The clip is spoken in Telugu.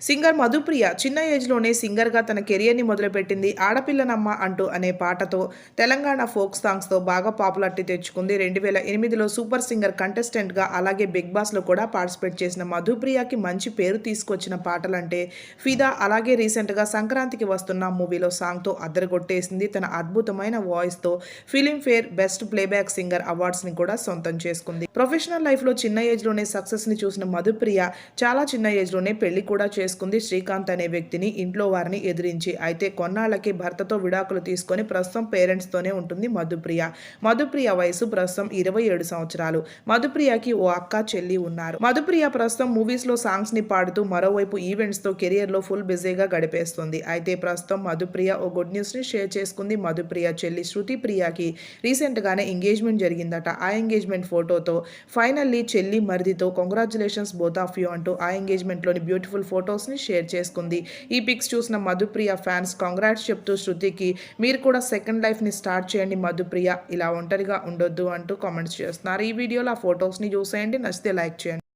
సింగర్ మధుప్రియ చిన్న ఏజ్లోనే సింగర్గా తన కెరియర్ని మొదలుపెట్టింది ఆడపిల్లనమ్మ అంటూ అనే పాటతో. తెలంగాణ ఫోక్ సాంగ్స్తో బాగా పాపులారిటీ తెచ్చుకుంది. రెండు వేల ఎనిమిదిలో సూపర్ సింగర్ కంటెస్టెంట్గా అలాగే బిగ్ బాస్లో కూడా పార్టిసిపేట్ చేసిన మధుప్రియకి మంచి పేరు తీసుకొచ్చిన పాటలంటే ఫిదా అలాగే రీసెంట్గా సంక్రాంతికి వస్తున్న మూవీలో సాంగ్తో అద్దరగొట్టేసింది. తన అద్భుతమైన వాయిస్తో ఫిలింఫేర్ బెస్ట్ ప్లేబ్యాక్ సింగర్ అవార్డ్స్ని కూడా సొంతం చేసుకుంది. ప్రొఫెషనల్ లైఫ్లో చిన్న ఏజ్లోనే సక్సెస్ని చూసిన మధుప్రియ చాలా చిన్న ఏజ్లోనే పెళ్ళి కూడా చేసుకుంది శ్రీకాంత్ అనే వ్యక్తిని ఇంట్లో వారిని ఎదిరించి. అయితే కొన్నాళ్ళకి భర్తతో విడాకులు తీసుకొని ప్రస్తుతం పేరెంట్స్తోనే ఉంటుంది మధుప్రియ. మధుప్రియ వయసు ప్రస్తుతం ఇరవై ఏడు సంవత్సరాలు. మధుప్రియకి ఓ అక్క చెల్లి ఉన్నారు. మధుప్రియ ప్రస్తుతం మూవీస్లో సాంగ్స్ని పాడుతూ మరోవైపు ఈవెంట్స్తో కెరియర్లో ఫుల్ బిజీగా గడిపేస్తుంది. అయితే ప్రస్తుతం మధుప్రియ ఓ గుడ్ న్యూస్ని షేర్ చేసుకుంది మధుప్రియ చెల్లి శృతి ప్రియకి. రీసెంట్ గానే ఎంగేజ్మెంట్ జరిగిందట. ఆ ఎంగేజ్మెంట్ ఫోటోతో ఫైనల్లీ చెల్లి మరిదితో కంగ్రాచులేషన్స్ బోత్ ఆఫ్ యూ అంటూ ఆ ఎంగేజ్మెంట్లోని బ్యూటిఫుల్ ఫోటో ని షేర్ చేసుకుంది. ఈ పిక్స్ చూసిన మధుప్రియ ఫ్యాన్స్ కాంగ్రాట్స్ చెప్తూ శృతికి మీరు కూడా సెకండ్ లైఫ్ని స్టార్ట్ చేయండి మధుప్రియ. ఇలా ఒంటరిగా ఉండొద్దు అంటూ కామెంట్స్ చేస్తున్నారు. ఈ వీడియోలో ఆ ఫొటోస్ని చూసేయండి. నచ్చితే లైక్ చేయండి.